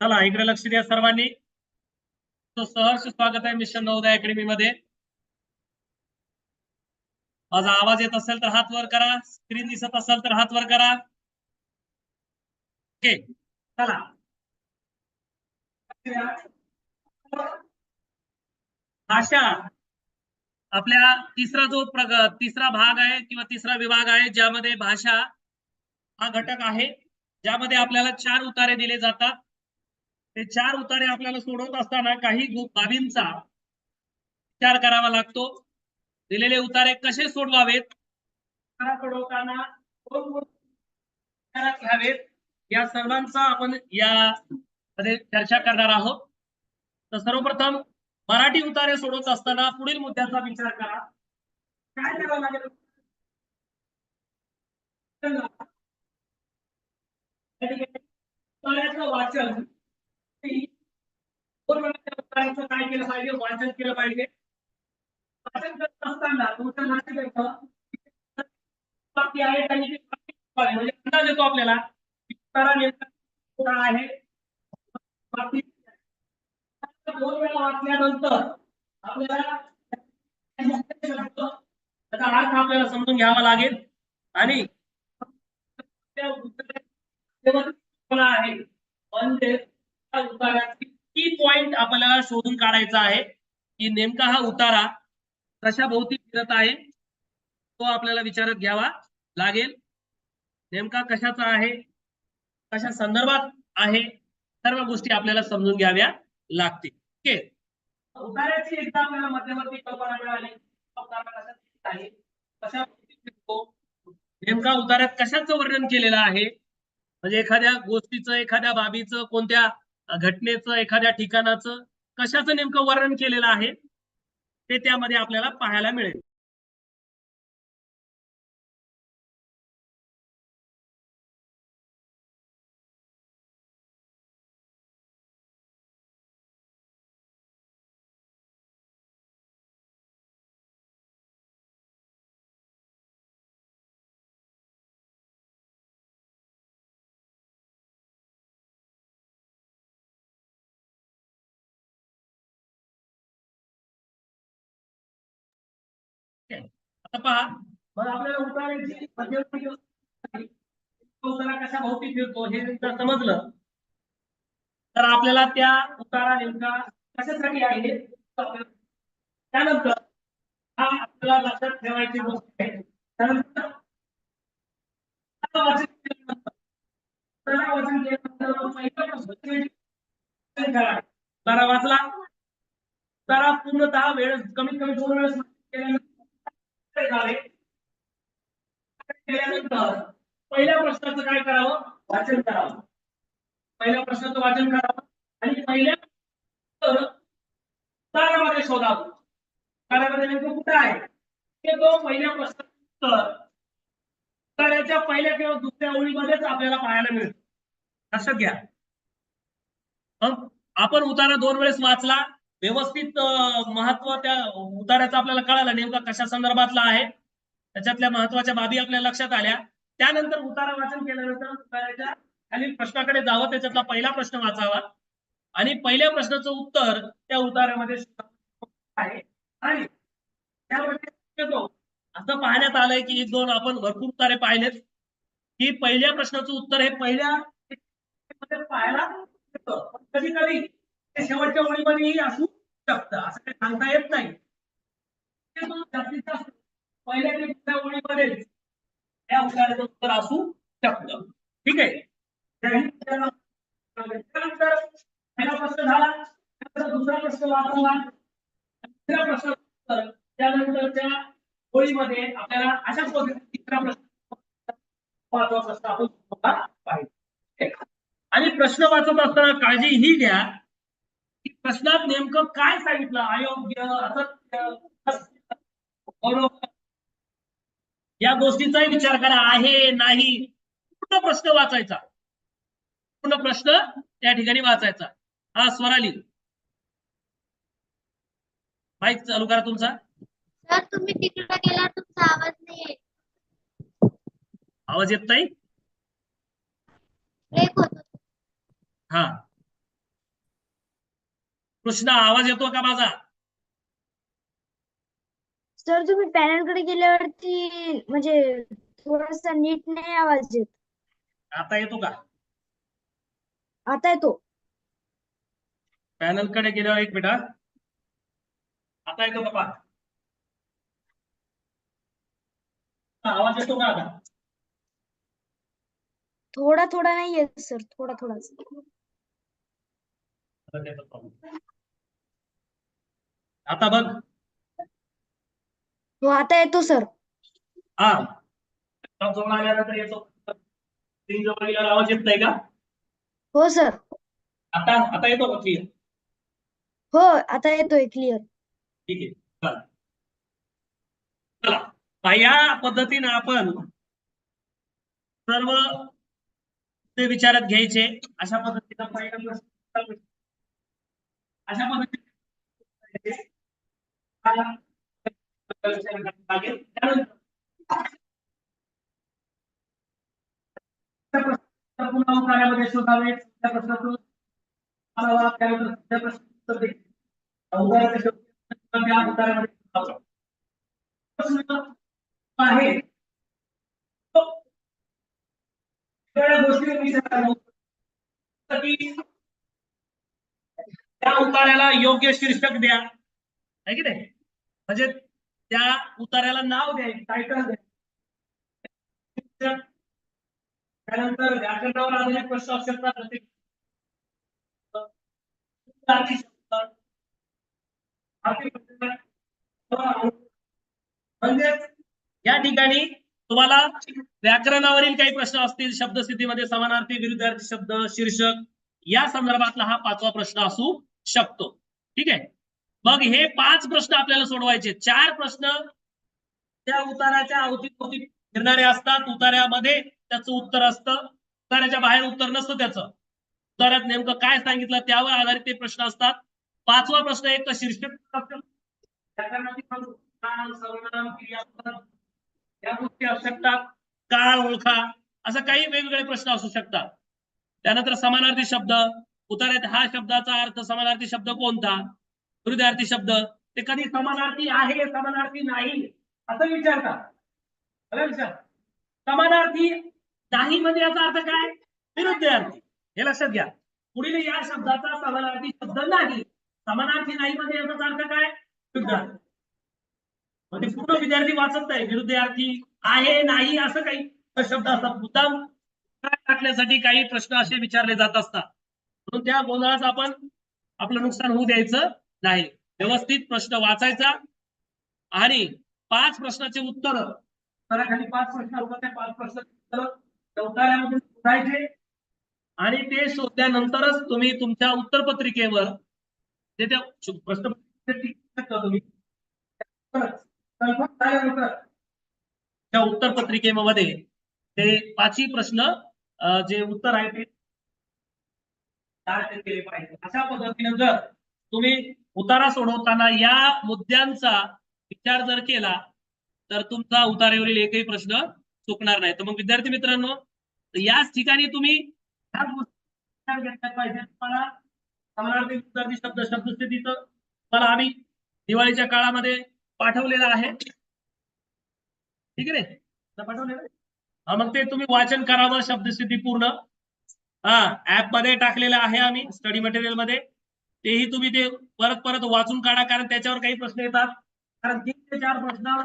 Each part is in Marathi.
चला इकडे लक्ष द्या सर्वांनी. तो सहर्ष स्वागत आहे मिशन नवोदय अकॅडमी मध्ये माझा आवाज येत असेल तर हात वर करा स्क्रीन दिसत असेल तर हात वर करा. ओके चला. भाषा आपल्या तिसरा जो प्रग तिसरा भाग आहे किंवा तिसरा विभाग आहे ज्यामध्ये भाषा हा घटक आहे ज्यामध्ये आपल्याला चार उतारे दिले जातात. ते चार उतारे आपल्याला सोडवत असताना काही बाबींचा विचार करावा लागतो. दिलेले उतारे कसे सोडवावेत? सोडवताना घ्यावेत? या सर्वांचा आपण या मध्ये चर्चा करणार आहोत. तर सर्वप्रथम मराठी उतारे सोडवत असताना पुढील मुद्द्याचा विचार करा. काय करावं लागेल? वाचन हे दोन वेळा उतार्याचं काय केलं पाहिजे वाचन केलं पाहिजे. वाचन करत असताना तुमच्या लक्षात आहे आणि म्हणजे अंदाज येतो आपल्याला आहे. दोन वेळा वाचल्यानंतर आपल्याला त्याचा अर्थ आपल्याला समजून घ्यावा लागेल. आणि आहे. म्हणजे की पॉइंट आपल्याला शोधून काढायचा आहे? की नेमका हा उतारा कशा भोवती फिरत आहे? तो आपल्याला विचारात घ्यावा लागेल. नेमका कशाचा आहे? कशा संदर्भात आहे? सर्व गोष्टी आपल्याला समजून घ्याव्या लागतील. ओके उतार्याची एकदा आपल्याला मध्यवर्ती कल्पना मिळाली. आहे? कशा नेमका उतार्यात कशाचं वर्णन केलेलं आहे? म्हणजे एखाद्या गोष्टीचं एखाद्या बाबीचं कोणत्या घटनेचं एखाद्या ठिकाणाचं कशाचं नेमकं वर्णन केलेलं आहे ते त्यामध्ये आपल्याला पाहायला मिळेल. आता पहा. मग आपल्याला उतारायची उतारा कशा भोवती फिरतो हे जर समजलं? तर आपल्याला त्या उतारा नेमका कशासाठी आहे त्यानंतर हा आपल्याला लक्षात ठेवायची गोष्ट आहे. त्यानंतर आता केल्यानंतर वाचला. उतारा पूर्णतः वेळ कमीत कमी दोन वेळेस केल्यानंतर केल्यानंतर पहिल्या प्रश्नाचं काय करावं? वाचन करावं. पहिल्या प्रश्नाचं वाचन करावं. आणि पहिल्या उत्तरामध्ये शोधावं. उत्तरामध्ये नेमकं कुठं आहे? ते तो पहिल्या प्रश्नाचं उत्तर. उत्तराच्या पहिल्या किंवा दुसऱ्या ओळीमध्येच आपल्याला पाहायला मिळतं. लक्षात घ्या. मग आपण उतारा दोन वेळेस वाचला व्यवस्थित महत्त्व त्या उतार्याचं आपल्याला कळालं. नेमका कशा संदर्भातला आहे? त्याच्यातल्या महत्त्वाच्या बाबी आपल्या लक्षात आल्या. त्यानंतर उतारा वाचन केल्यानंतर उताराच्या खालील प्रश्नाकडे जावं. त्याच्यातला पहिला प्रश्न वाचावा. आणि पहिल्या प्रश्नाचं उत्तर त्या उतारामध्ये आहे. आणि त्यामध्ये असं पाहण्यात आलंय की एक दोन आपण भरपूर उतारे पाहिलेत. की पहिल्या प्रश्नाचं उत्तर हे पहिल्या पाहायला कधी कधी ते शेवटच्या ओळीमध्येही असू शकतं असं काही सांगता येत नाही. जास्तीत जास्त पहिल्या ते दुसऱ्या ओळीमध्ये त्या उत्तराचं उत्तर असू शकतं. ठीक आहे? त्यानंतर पहिला प्रश्न झाला त्यानंतर दुसरा प्रश्न वाचला तिसरा प्रश्न त्यानंतरच्या ओळीमध्ये आपल्याला अशा पद्धतीने तिसरा प्रश्न पाचवा प्रश्न आपण पाहिजे. आणि प्रश्न वाचत असताना काळजी ही घ्या प्रश्नात नेमकं काय सांगितलं? अयोग्य बरोबर? या गोष्टीचाही विचार करा. आहे नाही पूर्ण प्रश्न वाचायचा. पूर्ण प्रश्न त्या ठिकाणी वाचायचा. हा स्वराली माईक चालू करा तुमचा. सर तुम्ही तिकडे गेला तुमचा आवाज नाही येत. आवाज येत नाही? ब्रेक होतो. हा. कृष्णा आवाज येतो का माझा? सर तुम्ही पॅनलकडे गेल्यावरती म्हणजे थोडासा नीट नाही आवाज येत. आता येतो का? आता येतो. पॅनलकडे गेल्यावर एक हा. आता येतो का पहा आवाज येतो का आता? थोडा थोडा नाही येत सर थोडा आता problem. आता बघ. हो आता येतो सर. हा. जवळ आल्यानंतर येतो. स्क्रीन जवळ गेल्यावर आवाज येत नाही का? हो सर. आता आता येतो का क्लिअर हो आता येतोय क्लिअर ठीक आहे. चला. चला. या पद्धतीनं आपण सर्व ते विचारात घ्यायचे. अशा प्रश्न अशा पद्धतीने शोधावे त्या प्रश्नातून त्यानंतर शोधावे. आहे गोष्टी त्या उतार्याला योग्य शीर्षक द्या आहे की नाही? म्हणजे त्या उतार्याला नाव द्यायचं टायटल द्यायचं त्यानंतर व्याकरणावर आधारित प्रश्न असू प्रत्येक म्हणजेच म्हणजे या ठिकाणी तुम्हाला व्याकरणावरील काही प्रश्न असतील शब्दस्थितीमध्ये समानार्थी विरुद्धार्थी शब्द शीर्षक या संदर्भातला हा पाचवा प्रश्न असू शकतो. ठीक आहे? मग हे पाच प्रश्न आपल्याला सोडवायचे. चार प्रश्न त्या उताराच्या अवतीभोवती फिरणारे असतात. उतार्यामध्ये त्याचं उत्तर असतं. उतार्याच्या बाहेर उत्तर नसतं त्याचं. उतार्यात नेमकं काय सांगितलं त्यावर आधारित ते प्रश्न असतात. पाचवा प्रश्न एक तर शीर्षक या गोष्टी असू शकतात. काळ ओळखा असं काही वेगवेगळे प्रश्न असू शकतात. त्यानंतर समानार्थी शब्द. उतार्यात हा शब्दाचा अर्थ समानार्थी शब्द कोणता? विरुद्धार्थी शब्द. ते कधी समानार्थी आहे समानार्थी नाही? असं विचारतात. विचार समानार्थी नाही म्हणजे याचा अर्थ काय? विरुद्धार्थी. हे लक्षात घ्या. पुढील या शब्दाचा समानार्थी शब्द नाही. समानार्थी नाही म्हणजे याचा अर्थ काय? विरुद्धार्थी. म्हणजे पूर्ण विद्यार्थी वाचत नाही. विरुद्धार्थी आहे नाही असं काही शब्द असतात मुद्दाम टाकण्यासाठी काही प्रश्न असे विचारले जात असतात. म्हणून त्या गोंधळाचं आपण आपलं नुकसान होऊ द्यायचं. नाही. व्यवस्थित प्रश्न वाचायचा आणि पाच प्रश्नाचे उत्तर खाली पाच प्रश्न होतात त्या पाच प्रश्नाचे उत्तर उतार्यामधून शोधायचे आणि ते शोधल्यानंतरच तुम्ही तुमच्या उत्तरपत्रिकेवर जे त्या प्रश्न तुम्ही त्या उत्तरपत्रिकेमध्ये ते पाचही प्रश्न जे उत्तर आहे ते केले पाहिजे. अशा पद्धतीने जर तुम्ही उतारा सोडवताना या मुद्द्यांचा विचार जर केला तर तुमचा उतारेवरील एकही प्रश्न चुकणार नाही. तर मग विद्यार्थी मित्रांनो तर याच ठिकाणी तुम्ही पाहिजे. तुम्हाला समानार्थी शब्द शब्दस्थितीचं तुम्हाला आम्ही दिवाळीच्या काळामध्ये पाठवलेलं आहे. ठीक आहे पाठवलेलं हा मग ते तुम्ही वाचन करावं शब्दस्थिती पूर्ण. हा ऍपमध्ये टाकलेलं आहे आम्ही स्टडी मटेरियलमध्ये. तेही तुम्ही ते परत परत वाचून काढा कारण त्याच्यावर काही प्रश्न येतात. कारण तीन ते चार प्रश्न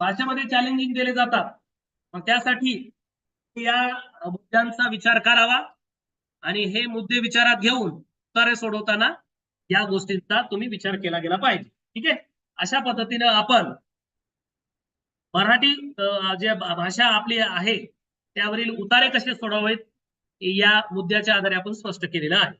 भाषेमध्ये चॅलेंजिंग दिले जातात. मग त्यासाठी या मुद्द्यांचा विचार करावा आणि हे मुद्दे विचारात घेऊन उत्तरे सोडवताना या गोष्टींचा तुम्ही विचार केला गेला पाहिजे. ठीक आहे? अशा पद्धतीनं आपण मराठी अं, जे भाषा आपली आहे त्यावरील उतारे कसे सोडवावेत या मुद्द्याच्या आधारे आपण स्पष्ट केलेलं आहे.